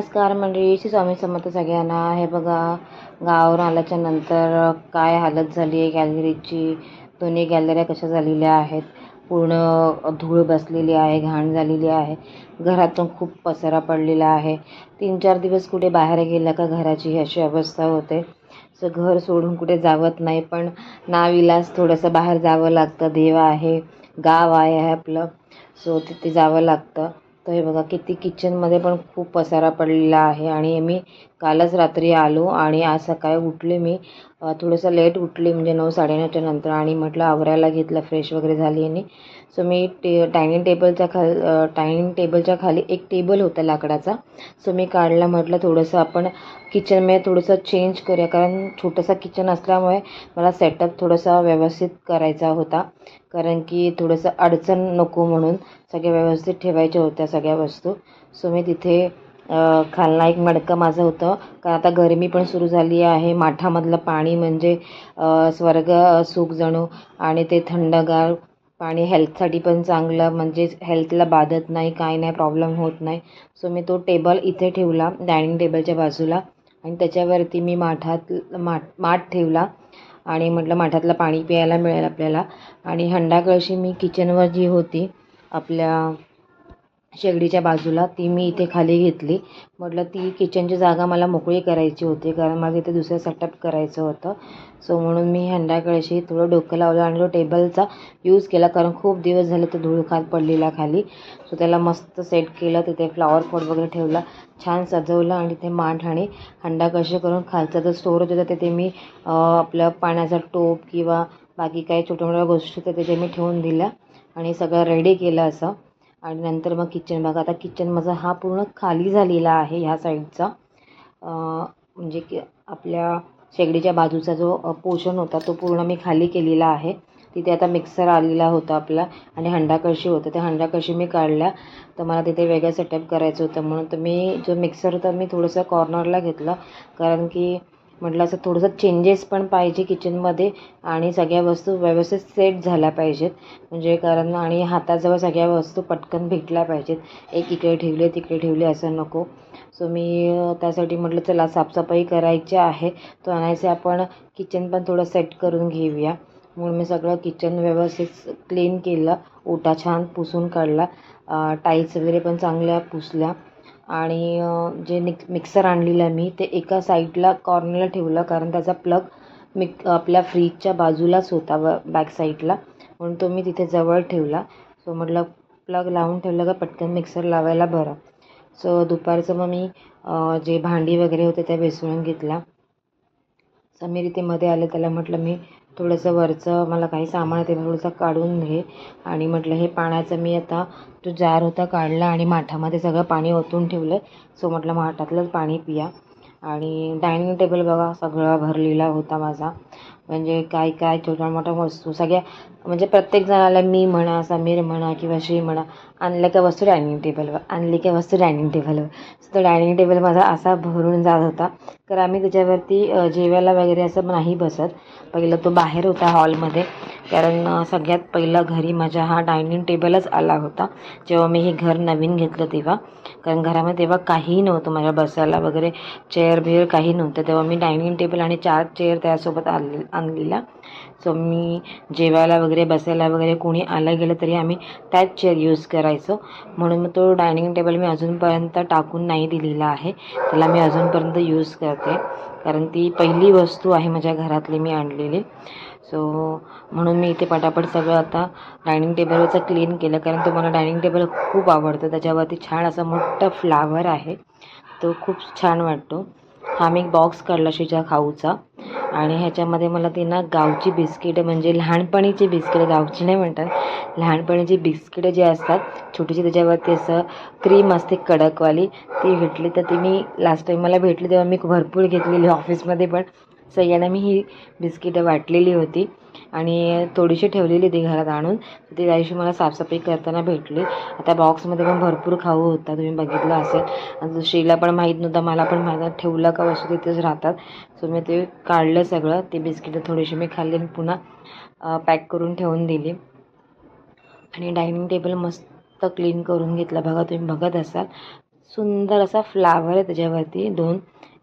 नमस्कार मंडळी श्री स्वामी समर्थ सगळ्यांना. हे बघा गावावरून आल्याच्यानंतर काय हालत झाली आहे गॅलरीची दोन्ही गॅलऱ्या कशा झालेल्या आहेत? पूर्ण धूळ बसलेली आहे घाण झालेली आहे. घरातून खूप पसारा पडलेला आहे. तीन चार दिवस कुठे बाहेर गेला का घराची अशी अवस्था होते. सो घर सोडून कुठे जावत नाही पण नाविलास थोडंसं बाहेर जावं लागतं. देव आहे गाव आहे आपलं. सो तिथे जावं लागतं. तर हे बघा किती किचनमध्ये पण खूप पसारा पडलेला आहे. आणि मी कालच रात्री आलो आणि आज सकाळी उठले मी. थोडंसं लेट उठले म्हणजे नऊ साडेनऊच्या नंतर. आणि म्हटलं आवरायला घेतलं फ्रेश वगैरे झाली आणि सो मी टे डायनिंग टेबलच्या खाल डायनिंग टेबलच्या खाली एक टेबल होता लाकडाचा. सो मी काढला म्हटलं थोडंसं आपण किचनमध्ये थोडंसं चेंज करूया. कारण छोटंसं किचन असल्यामुळे मला सेटअप थोडासा व्यवस्थित करायचा होता. कारण की थोडंसं अडचण नको म्हणून सगळ्या व्यवस्थित ठेवायच्या होत्या सगळ्या वस्तू. सो मी तिथे खालना एक मडकं माझं होतं. कारण आता गरमी पण सुरू झाली आहे. माठामधलं पाणी म्हणजे स्वर्ग सुख जणू आणि ते थंडगार पाणी हेल्थसाठी पण चांगलं म्हणजे हेल्थला बाधत नाही काय नाही प्रॉब्लेम होत नाही. सो मी तो टेबल इथे ठेवला डायनिंग टेबलच्या बाजूला. आणि त्याच्यावरती मी माठात माठ माठ ठेवला. आणि म्हटलं माठातलं पाणी प्यायला मिळेल आपल्याला. आणि हंडा कळशी मी किचनवर जी होती आपल्या शेगडीच्या बाजूला ती मी इथे खाली घेतली. म्हटलं ती किचनची जागा मला मोकळी करायची होती कारण मला इथे दुसरं सेटअप करायचं होतं. सो म्हणून मी हंडाकळशी थोडं डोकं लावलं आणि तो टेबलचा यूज केला कारण खूप दिवस झाले तो धूळ खात पडलेला खाली. सो त्याला मस्त सेट केलं तिथे फ्लॉवर पॉट वगैरे ठेवला छान सजवलं आणि तिथे माठ आणि हंडा कसे करून खालचा जो स्टोरेज होता तिथे मी आपलं पाण्याचा टोप किंवा बाकी काही छोट्या मोठ्या गोष्टी तर तिथे मी ठेवून दिल्या आणि सगळं रेडी केलं असं. आणि नंतर मग किचन बघा आता किचन माझा हा पूर्ण खाली झालेला आहे ह्या साईडचा म्हणजे की आपल्या शेगडीच्या बाजूचा जो पोर्शन होता तो पूर्ण मी खाली केलेला आहे. तिथे आता मिक्सर आलेला होता आपला आणि हंडाकशी होतं. त्या हंडाकशी मी काढल्या. तर मला तिथे वेगळं सेटअप करायचं होतं म्हणून तर मी जो मिक्सर होता मी थोडंसं कॉर्नरला घेतला. कारण की म्हटलं असं थोडंसं चेंजेस पण पाहिजे किचनमध्ये आणि सगळ्या वस्तू व्यवस्थित सेट झाल्या पाहिजेत. म्हणजे कारण आणि हाताजवळ सगळ्या वस्तू पटकन भेटल्या पाहिजेत. एक इकडे ठेवले तिकडे ठेवले असं नको. सो मी त्यासाठी म्हटलं चला साफसफाई करायची आहे. तो आणायचे आपण किचन पण थोडं सेट करून घेऊया. म्हणून मी सगळं किचन व्यवस्थित क्लीन केलं. ओटा छान पुसून काढला. टाईल्स वगैरे पण चांगल्या पुसल्या. आणि जे निक मिक्सर आणलेलं आहे मी ते एका साईडला कॉर्नरला ठेवलं कारण त्याचा प्लग मिक आपल्या फ्रीजच्या बाजूलाच होता व बॅक साईडला म्हणून तो मी तिथे जवळ ठेवला. सो म्हटलं प्लग लावून ठेवलं का पटकन मिक्सर लावायला बरं. सो दुपारचं मग मी जे भांडी वगैरे होते त्या बेसळून घेतल्या. समीर इथे मध्ये आले त्याला म्हटलं मी थोडंसं वरचं मला काही सामान आहे ते थोडंसं काढून घे. आणि म्हटलं हे पाण्याचं मी आता तो जार होता काढला आणि माठामध्ये सगळं पाणी ओतून ठेवलं सो म्हटलं माठातलंच पाणी पिया. आणि डायनिंग टेबल बघा सगळा भरलेला होता माझा. म्हणजे काय काय छोट्या मोठ्या वस्तू सगळ्या म्हणजे प्रत्येक जणाला मी म्हणा समीर म्हणा किंवा श्री म्हणा आणल्या का वस्तू डायनिंग टेबलवर आणली का वस्तू डायनिंग टेबलवर सो तो डायनिंग टेबल माझा असा भरून जात होता. कारण आम्ही त्याच्यावरती जेवायला वगैरे असं नाही बसत. पहिलं तो बाहेर होता हॉलमध्ये. कारण सगळ्यात पहिलं घरी माझ्या हा डायनिंग टेबलच आला होता. जेव्हा मी हे घर नवीन घेतलं तेव्हा. कारण घरामध्ये तेव्हा काहीही नव्हतं माझ्या बसायला वगैरे. चेअर बिअर काही नव्हतं. तेव्हा मी डायनिंग टेबल आणि चार चेअर त्यासोबत आणले आणलेला सो मी जेवायला वगैरे बसायला वगैरे कोणी आलं गेलं तरी आम्ही त्याच चेअर यूज करायचो. म्हणून मग तो डायनिंग टेबल मी अजूनपर्यंत टाकून नाही दिलेला आहे. त्याला मी अजूनपर्यंत यूज करते. कारण ती पहिली वस्तू आहे माझ्या घरातली मी आणलेली. सो म्हणून मी इथे पटापट सगळं आता डायनिंग टेबलवरचं क्लीन केलं. कारण तो मला डायनिंग टेबल खूप आवडतं. त्याच्यावरती छान असा मोठा फ्लावर आहे. तो खूप छान वाटतो. हा मी एक बॉक्स काढला शिजा खाऊचा. आणि ह्याच्यामध्ये मला ती ना गावची बिस्किटं म्हणजे लहानपणीची बिस्किटं गावची नाही म्हणतात लहानपणीची बिस्किटं जी असतात छोटीशी त्याच्यावरती असं क्रीम असते कडकवाली ती भेटली तर ती मी लास्ट टाईम मला भेटली तेव्हा मी भरपूर घेतलेली ऑफिसमध्ये पण. सगळ्यांना मी ही बिस्किटं वाटलेली होती. आणि थोडीशी ठेवलेली होती घरात आणून. ती त्या दिवशी मला साफसफाई करताना भेटली. आता बॉक्समध्ये पण भरपूर खाऊ होता तुम्ही बघितलं असेल. आणि श्रीला पण माहीत नव्हतं मला पण माहीत ठेवलं का वस्तू तिथेच राहतात. सो मी ते काढलं सगळं. ते बिस्किटं थोडीशी मी खाल्ली आणि पुन्हा पॅक करून ठेवून दिली. आणि डायनिंग टेबल मस्त क्लीन करून घेतला. बघा तुम्ही बघत असाल. सुंदर असा फ्लावर आहे त्याच्यावरती दोन.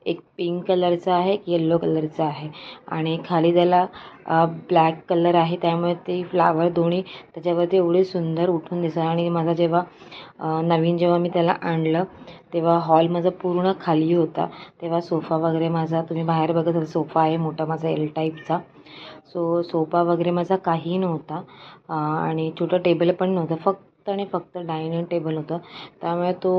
एक पिंक कलरचा आहे एक येल्लो कलरचा आहे. आणि खाली त्याला ब्लॅक कलर आहे. त्यामुळे ते फ्लावर दोन्ही त्याच्यावरती एवढे सुंदर उठून दिसत आणि माझा जेव्हा नवीन जेव्हा मी त्याला आणलं तेव्हा हॉल माझा पूर्ण खाली होता. तेव्हा सोफा वगैरे माझा तुम्ही बाहेर बघत असाल सोफा आहे मोठा माझा एल टाईपचा सो सोफा वगैरे माझा काही नव्हता. आणि छोटं टेबल पण नव्हतं. फक्त आणि फक्त डायनिंग टेबल होतं. त्यामुळे तो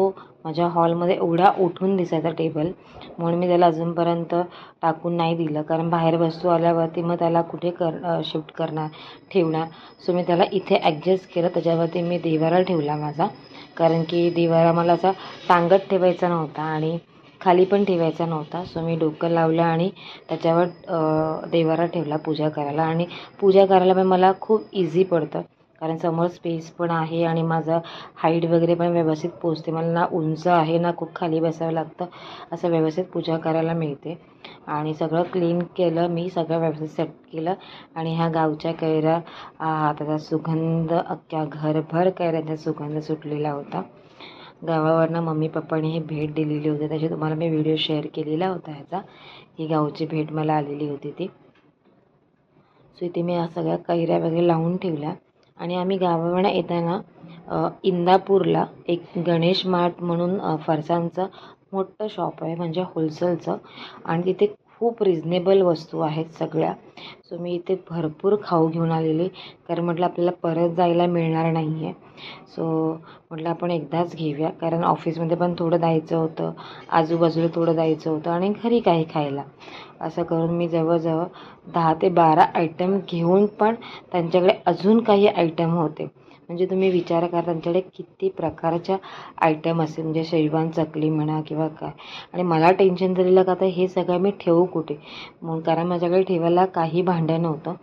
माझ्या हॉलमध्ये एवढा उठून दिसायचा टेबल. म्हणून मी त्याला अजूनपर्यंत टाकून नाही दिलं. कारण बाहेर वस्तू आल्यावरती मग त्याला कुठे कर शिफ्ट करणार ठेवणार? सो मी त्याला इथे ॲडजस्ट केलं. त्याच्यावरती मी देवारा ठेवला माझा. कारण की देवारा मला असा टांगत ठेवायचा नव्हता आणि खाली पण ठेवायचा नव्हता. सो मी डोकं लावलं आणि त्याच्यावर देवारा ठेवला पूजा करायला. आणि पूजा करायला पण मला खूप इझी पडतं. कारण समोर स्पेस पण आहे आणि माझं हाईट वगैरे पण व्यवस्थित पोचते. मला ना उंच आहे ना खूप खाली बसावं लागतं असं व्यवस्थित पूजा करायला मिळते. आणि सगळं क्लीन केलं मी सगळं व्यवस्थित सेट केलं आणि ह्या गावच्या कैऱ्या त्याचा सुगंध अख्ख्या घरभर कैऱ्यांचा सुगंध सुटलेला होता. गावावरनं मम्मी पप्पाने ही भेट दिलेली होती. त्याची तुम्हाला मी व्हिडिओ शेअर केलेला होता ह्याचा. ही गावची भेट मला आलेली होती ती. सो इथे मी या सगळ्या कैऱ्या वगैरे लावून ठेवल्या. आणि आम्ही गावावरनं येताना इंदापूरला एक गणेश मार्ट म्हणून फरसांचं मोठं शॉप आहे म्हणजे होलसेलचं आणि तिथे खूप रिजनेबल वस्तू आहेत सगळ्या. सो मी इथे भरपूर खाऊ घेऊन आलेली कारण म्हटलं आपल्याला परत जायला मिळणार नाही आहे सो म्हटलं आपण एकदाच घेऊया. कारण ऑफिसमध्ये पण थोडं द्यायचं होतं. आजूबाजूला थोडं द्यायचं होतं आणि घरी काही खायला. असं करून मी जवळजवळ दहा ते बारा आयटम घेऊन पण त्यांच्याकडे अजून काही आयटम होते. म्हणजे तुम्ही विचार करा त्यांच्याकडे किती प्रकारच्या आयटम असेल म्हणजे शेजवान चकली म्हणा किंवा काय. आणि मला टेन्शन झालेलं का आता हे सगळं मी ठेवू कुठे? म्हणून कारण माझ्याकडे ठेवायला काही भांडं नव्हतं.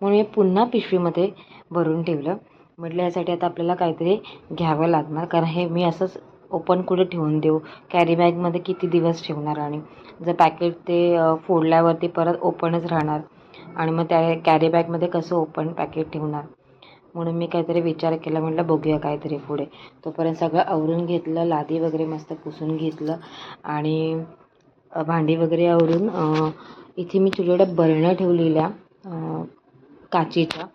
म्हणून मी पुन्हा पिशवीमध्ये भरून ठेवलं. म्हटलं यासाठी आता आपल्याला काहीतरी घ्यावं लागणार कारण हे मी असंच ओपन कुठे ठेवून देऊ? कॅरी बॅगमध्ये किती दिवस ठेवणार आणि जर पॅकेट ते फोडल्यावरती परत ओपनच राहणार. आणि मग त्या कॅरी बॅगमध्ये कसं ओपन पॅकेट ठेवणार? म्हणून मी काहीतरी विचार केला म्हटलं बघूया काहीतरी पुढे. तोपर्यंत सगळं आवरून घेतलं लादी वगैरे मस्त पुसून घेतलं आणि भांडी वगैरे आवरून इथे मी छोट्या बरण्या ठेवलेल्या काचीच्या काचेच्या.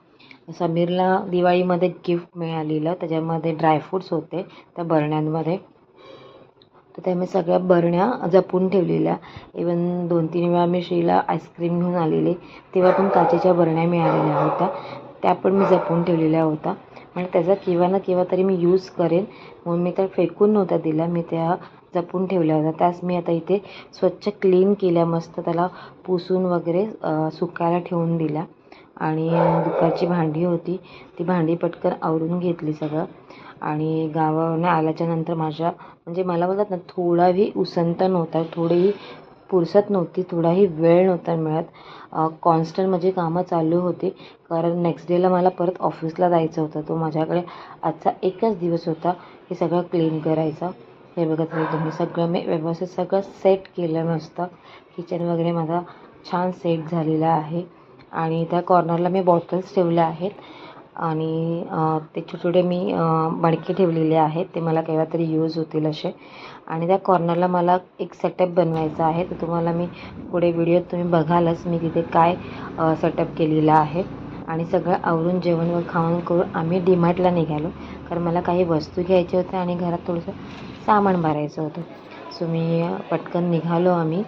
समीरला दिवाळीमध्ये गिफ्ट मिळालेलं त्याच्यामध्ये ड्रायफ्रूट्स होते त्या बरण्यांमध्ये. तर त्या मी सगळ्या बरण्या जपून ठेवलेल्या. इवन दोन तीन वेळा मी श्रीला आईस्क्रीम घेऊन आलेली तेव्हा पण काचेच्या बरण्या मिळालेल्या होत्या. त्या पण मी जपून ठेवलेल्या होत्या. म्हणजे त्याचा केव्हा ना केव्हा तरी मी यूज करेन. म्हणून मी त्या फेकून नव्हत्या दिल्या मी त्या जपून ठेवल्या होत्या. त्याच मी आता इथे स्वच्छ क्लीन केल्या मस्त त्याला पुसून वगैरे सुकायला ठेवून दिल्या. आणि दुपारची भांडी होती. ती भांडी पटकन आवरून घेतली सगळं. आणि गावावरून आल्याच्यानंतर माझ्या म्हणजे मला बोलतात ना थोडाही उसंत नव्हता. थोडीही पुरसत नव्हती थोडाही वेळ नव्हता मिळत. कॉन्स्टंट माझी कामं चालू होती. कारण नेक्स्ट डेला मला परत ऑफिसला जायचं होतं. तो माझ्याकडे आजचा एकच दिवस होता हे सगळं क्लीन करायचं. हे बघत नाही तुम्ही. सगळं मी व्यवस्थित सगळं सेट केलं नसतं. किचन वगैरे माझा छान सेट झालेला आहे. आणि त्या कॉर्नरला मी बॉटल्स ठेवल्या आहेत. आणि ते छोटे छोटे मी मडके ठेवलेले आहेत. ते मला केव्हा तरी यूज होतील असे. आणि त्या कॉर्नरला मला एक सेटअप बनवायचा आहे. तर तुम्हाला मी पुढे व्हिडिओ तुम्ही बघालच मी तिथे काय सेटअप केलेला आहे. आणि सगळं आवरून जेवण व खाऊन करून आम्ही डीमार्टला निघालो. कारण मला काही वस्तू घ्यायच्या होत्या आणि घरात थोडंसं सामान भरायचं होतं. सो मी पटकन निघालो आम्ही.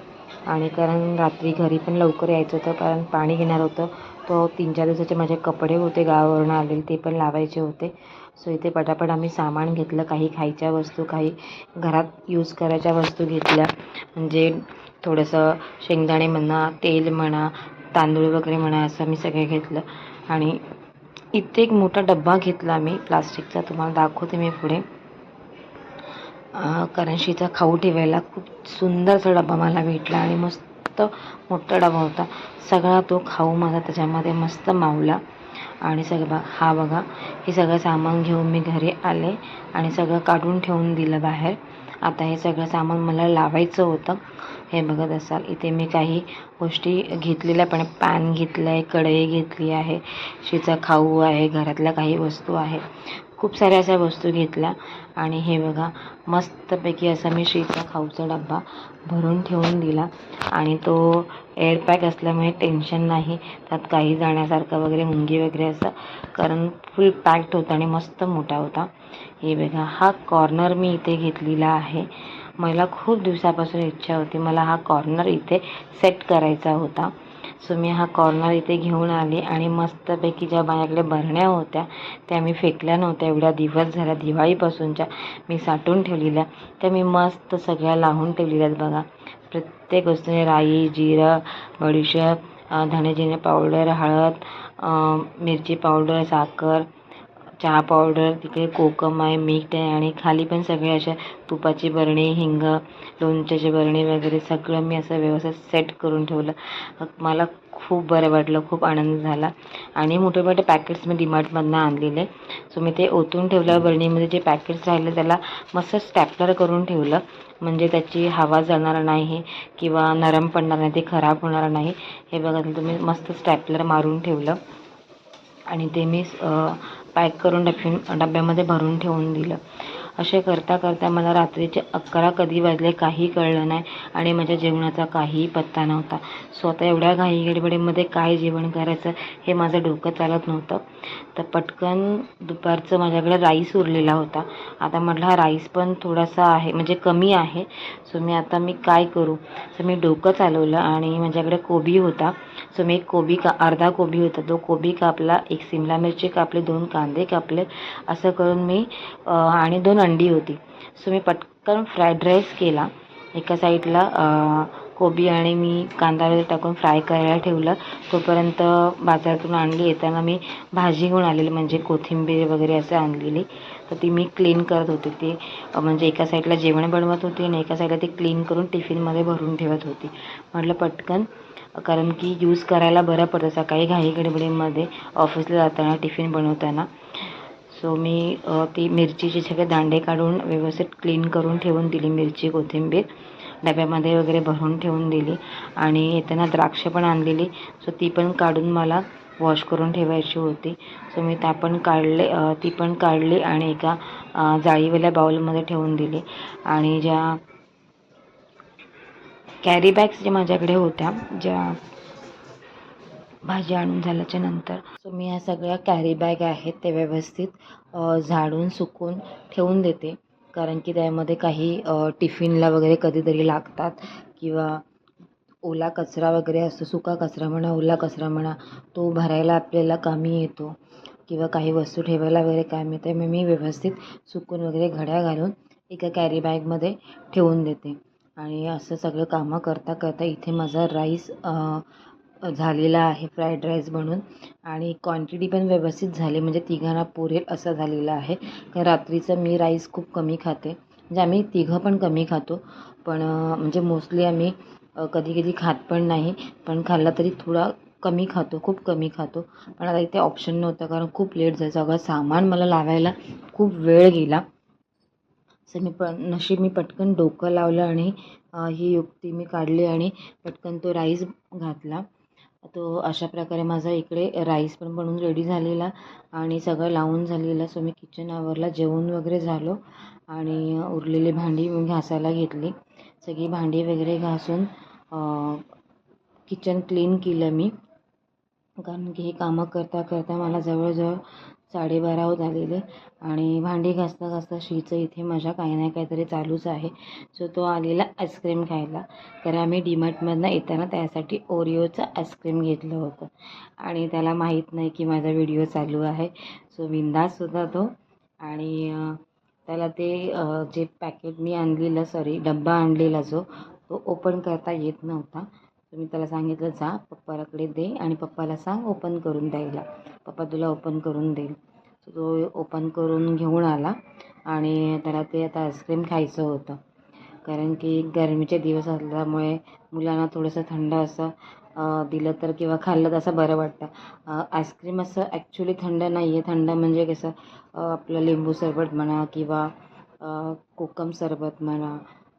आणि कारण रात्री घरी पण लवकर यायचं होतं. कारण पाणी घेणार होतं. तो तीन चार दिवसाचे माझे कपडे होते गावावरून आलेले ते पण लावायचे होते. सो इथे पटापट आम्ही सामान घेतलं काही खायच्या वस्तू काही घरात यूज करायच्या वस्तू घेतल्या. म्हणजे थोडंसं शेंगदाणे म्हणा तेल म्हणा तांदूळ वगैरे म्हणा असं मी सगळे घेतलं. आणि इथे एक मोठा डब्बा घेतला मी प्लास्टिकचा तुम्हाला दाखवते मी पुढे. कारण शीचा खाऊ ठेवायला खूप सुंदरसा डब्बा मला भेटला आणि मस्त मोठा डबा होता. सगळा तो खाऊ माझा त्याच्यामध्ये मस्त मावला. आणि सगळं बा हा बघा हे सगळं सामान घेऊन मी घरी आले आणि सगळं काढून ठेवून दिलं बाहेर. आता हे सगळं सामान मला लावायचं होतं. हे बघत असाल इथे मी काही गोष्टी घेतलेल्या पण पॅन घेतलं आहे कढई घेतली आहे शिचा खाऊ आहे घरातल्या काही वस्तू आहे खूप साऱ्या अशा वस्तू घेतल्या. आणि हे बघा मस्तपैकी असा मी श्रीचा खाऊचा डब्बा भरून ठेवून दिला. आणि तो एअरपॅक असल्यामुळे टेन्शन नाही. त्यात काही जाण्यासारखं वगैरे मुंगी वगैरे असं कारण फुल पॅक्ड होता आणि मस्त मोठा होता. हे बघा हा कॉर्नर मी इथे घेतलेला आहे. मला खूप दिवसापासून इच्छा होती मला हा कॉर्नर इथे सेट करायचा होता. सो मी हा कॉर्नर इथे घेऊन आले आणि मस्तपैकी ज्या माझ्याकडे बरण्या होत्या त्या मी फेकल्या नव्हत्या. एवढ्या दिवस झाल्या दिवाळीपासूनच्या मी साठवून ठेवलेल्या. त्या मी मस्त सगळ्या लावून ठेवलेल्या आहेत बघा. प्रत्येक वस्तूने राई जिरं बडीशेप धणेजिरे पावडर हळद मिरची पावडर साखर चहा पावडर तिकडे कोकम आहे मीठ आहे आणि खाली पण सगळे अशा तुपाची बरणी हिंग लोणच्याची बरणी वगैरे सगळं मी असं व्यवस्थित सेट करून ठेवलं. मला खूप बरं वाटलं खूप आनंद झाला. आणि मोठे मोठे पॅकेट्स मी डिमार्टमधनं आणलेले. सो मी ते ओतून ठेवलं बरणीमध्ये जे पॅकेट्स राहिले त्याला मस्त स्टॅपलर करून ठेवलं. म्हणजे त्याची हवा जाणार नाही किंवा नरम पडणार नाही ते खराब होणार नाही. हे बघा तुम्ही मस्त स्टॅपलर मारून ठेवलं. आणि ते मी पॅक करून डफिन डब्यामध्ये भरून ठेवून दिलं. असे करता करता मला रात्रीचे अकरा कधी वाजले काही कळलं नाही आणि माझ्या जेवणाचा काहीही पत्ता नव्हता. स्वतः एवढ्या घाई गडबडीमध्ये काय जेवण करायचं हे माझं डोकं चालत नव्हतं. तर पटकन दुपारचं माझ्याकडे राईस उरलेला होता. आता म्हटलं हा राईस पण थोडासा आहे म्हणजे कमी आहे. सो मी आता मी काय करू? सो मी डोकं चालवलं आणि माझ्याकडे कोबी होता. सो मी एक कोबी का अर्धा कोबी होता. तो कोबी कापला एक सिमला मिरची कापली दोन कांदे कापले. असं करून मी आणि दोन अंडी होती. सो मी पटकन फ्राईड राईस केला. एका साईडला कोबी आणि मी कांदा वगैरे टाकून फ्राय करायला ठेवलं. तोपर्यंत बाजारातून आणली येताना मी भाजी घेऊन आलेली म्हणजे कोथिंबीर वगैरे असं आणलेली. तर ती मी क्लीन करत होते. ते म्हणजे एका साईडला जेवण बनवत होती आणि एका साईडला ती क्लीन करून टिफिनमध्ये भरून ठेवत होती. म्हटलं पटकन कारण की यूज करायला बरं पडतं. सकाळी घाई गडबडीमध्ये ऑफिसला जाताना टिफिन बनवताना. सो मी ती मिरचीचे सगळे दांडे काढून व्यवस्थित क्लीन करून ठेवून दिली. मिरची कोथिंबीर डब्यामध्ये वगैरे भरून ठेवून दिली. आणि येताना द्राक्ष पण आणलेली. सो ती पण काढून मला वॉश करून ठेवायची होती. सो मी त्या पण काढले ती पण काढली आणि एका जाळीवाल्या बाउलमध्ये ठेवून दिली. आणि ज्या कॅरी बॅग्स ज्या माझ्याकडे होत्या ज्या भाजी आणून झाल्याच्यानंतर सो मी ह्या सगळ्या कॅरी बॅग आहेत ते व्यवस्थित झाडून सुकून ठेवून देते. कारण की त्यामध्ये काही टिफिनला वगैरे कधीतरी लागतात किंवा ओला कचरा वगैरे असतो सुका कचरा म्हणा ओला कचरा म्हणा तो भरायला आपल्याला कामी येतो. किंवा काही वस्तू ठेवायला वगैरे कामी येते मग मी व्यवस्थित सुकून वगैरे घड्या घालून एका कॅरी बॅगमध्ये ठेवून देते. आणि असं सगळं कामं करता करता इथे माझा राईस झालेला आहे फ्राईड राईस बनून आणि क्वांटिटी पण व्यवस्थित झाली म्हणजे तिघांना पुरेल असं झालेलं आहे. कारण रात्रीचं मी राईस खूप कमी खाते. म्हणजे आम्ही तिघं पण कमी खातो. पण म्हणजे मोस्टली आम्ही कधी कधी खात पण नाही. पण खाल्ला तरी थोडा कमी खातो खूप कमी खातो. पण आता इथे ऑप्शन नव्हतं कारण खूप लेट जायचं सगळं सामान मला लावायला खूप वेळ गेला. असं मी प नशीब मी पटकन डोकं लावलं आणि ही युक्ती मी काढली आणि पटकन तो राईस घातला. तो अशा प्रकारे माझा इकडे राईस पण बनवून रेडी झालेला आणि सगळं लावून झालेलं. सो मी किचन आवरला जेवण वगैरे झालो आणि उरलेली भांडी मी घासायला घेतली. सगळी भांडी वगैरे घासून किचन क्लीन केलं मी. कारण की हे कामं करता करता मला जवळजवळ साडेबारा होत आलेले. आणि भांडी घासता घासता शिचं इथे माझ्या काही ना काहीतरी चालूच आहे. सो तो आलेला आईस्क्रीम खायला. कारण आम्ही डीमार्टमधनं येताना त्यासाठी ओरिओचं आईस्क्रीम घेतलं होतं. आणि त्याला माहीत नाही की माझा व्हिडिओ चालू आहे. सो बिंदास होता तो. आणि त्याला ते जे पॅकेट मी आणलेलं सॉरी डब्बा आणलेला जो तो ओपन करता येत नव्हता. तर मी त्याला सांगितलं जा पप्पाकडे दे आणि पप्पाला सांग ओपन करून द्यायला. पप्पा तुला ओपन करून देईल. सो तो ओपन करून घेऊन आला आणि त्याला ते आता आईस्क्रीम खायचं होतं. कारण की गरमीचे दिवस असल्यामुळे मुलांना थोडंसं थंड असं दिलं तर किंवा खाल्लं तर असं बरं वाटतं. आईस्क्रीम असं ॲक्च्युली थंड नाही आहे थंड म्हणजे कसं आपलं लिंबू सरबत म्हणा किंवा कोकम सरबत म्हणा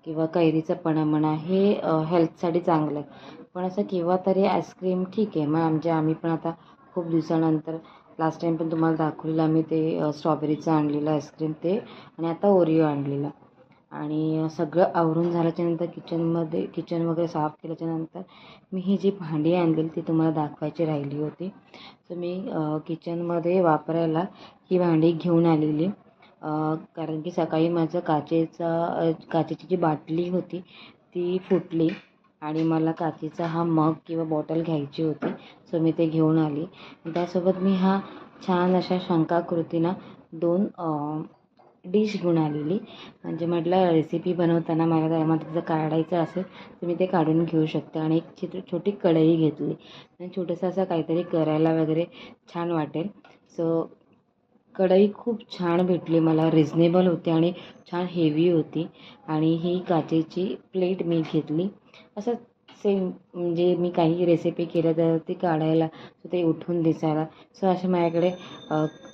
किंवा कैरीचं पणा म्हणा हे हेल्थसाठी चांगलं आहे पण असं केव्हा तरी आईस्क्रीम ठीक आहे. मग आमच्या आम्ही पण आता खूप दिवसानंतर लास्ट टाईम पण तुम्हाला दाखवलेलं आम्ही ते स्ट्रॉबेरीचं आणलेलं आईस्क्रीम ते आणि आता ओरिओ आणलेलं. आणि सगळं आवरून झाल्याच्यानंतर किचनमध्ये किचन वगैरे साफ केल्याच्यानंतर मी ही जी भांडी आणलेली ती तुम्हाला दाखवायची राहिली होती. तर मी किचनमध्ये वापरायला ही भांडी घेऊन आलेली. कारण की सकाळी माझं काचेचा काचेची जी बाटली होती ती फुटली आणि मला काचेचा हा मग किंवा बॉटल घ्यायची होती सो मी ते घेऊन आली. त्यासोबत मी हा छान अशा शंकाकृतीनं दोन डिश घेऊन आलेली. म्हणजे म्हटलं रेसिपी बनवताना मला त्यामध्ये जर काढायचं असेल तर मी ते काढून घेऊ शकते आणि एक चित्र छोटी कढई घेतली. आणि छोटंसं असं काहीतरी करायला वगैरे छान वाटेल. सो कढई खूप छान भेटली मला रिजनेबल होती आणि छान हेवी होती. आणि ही काचेची प्लेट मी घेतली. असं सेम म्हणजे मी काही रेसिपी केल्या तर ती काढायला सो ते उठून दिसायला. सो असे माझ्याकडे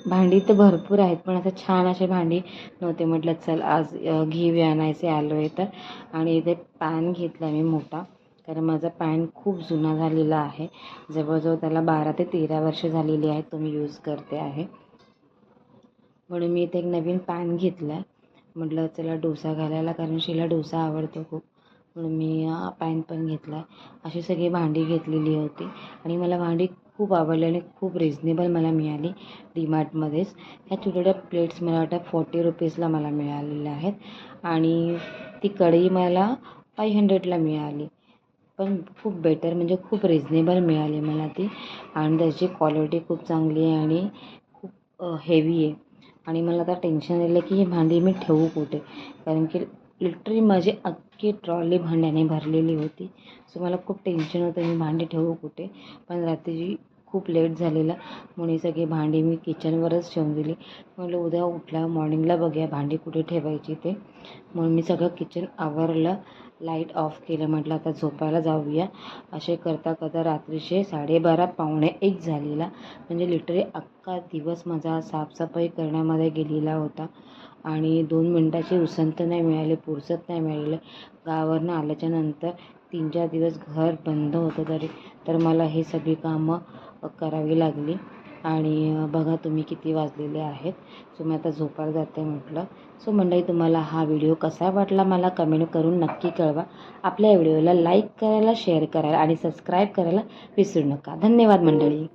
भांडी तर भरपूर आहेत पण असं छान असे भांडी नव्हते. म्हटलं चल आज घी आणायचे आलो आहे तर. आणि इथे पॅन घेतला मी मोठा कारण माझा पॅन खूप जुना झालेला आहे. जवळजवळ त्याला बारा ते तेरा वर्ष झालेली आहेत तो मी यूज करते आहे. म्हणून मी इथे एक नवीन पॅन घेतला आहे म्हटलं चला डोसा घालायला कारण शिला डोसा आवडतो खूप. म्हणून मी पॅन पण घेतला आहे अशी सगळी भांडी घेतलेली होती. आणि मला भांडी खूप आवडली आणि खूप रिजनेबल मला मिळाली डीमार्टमध्येच ह्या छोट्या प्लेट्स मला वाटतं फोर्टी रुपीजला मला मिळालेल्या आहेत. आणि ती कढई मला फाय हंड्रेडला मिळाली. पण खूप बेटर म्हणजे खूप रिजनेबल मिळाली मला ती. आणि त्याची क्वालिटी खूप चांगली आहे आणि खूप हेवी आहे. आणि मला आता टेन्शन आलं की ही भांडी मी ठेवू कुठे? कारण की लिटरी माझी अख्खी ट्रॉली भांड्याने भरलेली होती. सो मला खूप टेन्शन होतं मी भांडी ठेवू कुठे? पण रात्रीची खूप लेट झालेला. म्हणून ही सगळी भांडी मी किचनवरच ठेवून दिली. म्हटलं उद्या उठला मॉर्निंगला बघूया भांडी कुठे ठेवायची ते. म्हणून मी सगळं किचन आवरलं. लाइट ऑफ केलं. म्हटलं आता झोपायला जाऊया. असे करता करता रात्रीचे साडेबारा पावणे एक झालेला. म्हणजे लिटरली अख्खा दिवस माझा साफसफाई करण्यामध्ये गेलेला होता. आणि दोन मिनटाची उसंत नाही मिळाली पुरसत नाही मिळाली. गावावरनं आल्याच्यानंतर तीन चार दिवस घर बंद होतं तरी. तर मला हे सगळी कामं करावी लागली. आणि बघा तुम्ही किती वाजलेले आहेत. सो मी आता झोपायला जाते म्हटलं. सो मंडळी तुम्हाला हा व्हिडिओ कसा वाटला मला कमेंट करून नक्की कळवा. आपल्या व्हिडिओला लाईक करायला शेअर करायला आणि सबस्क्राईब करायला विसरू नका. धन्यवाद मंडळी.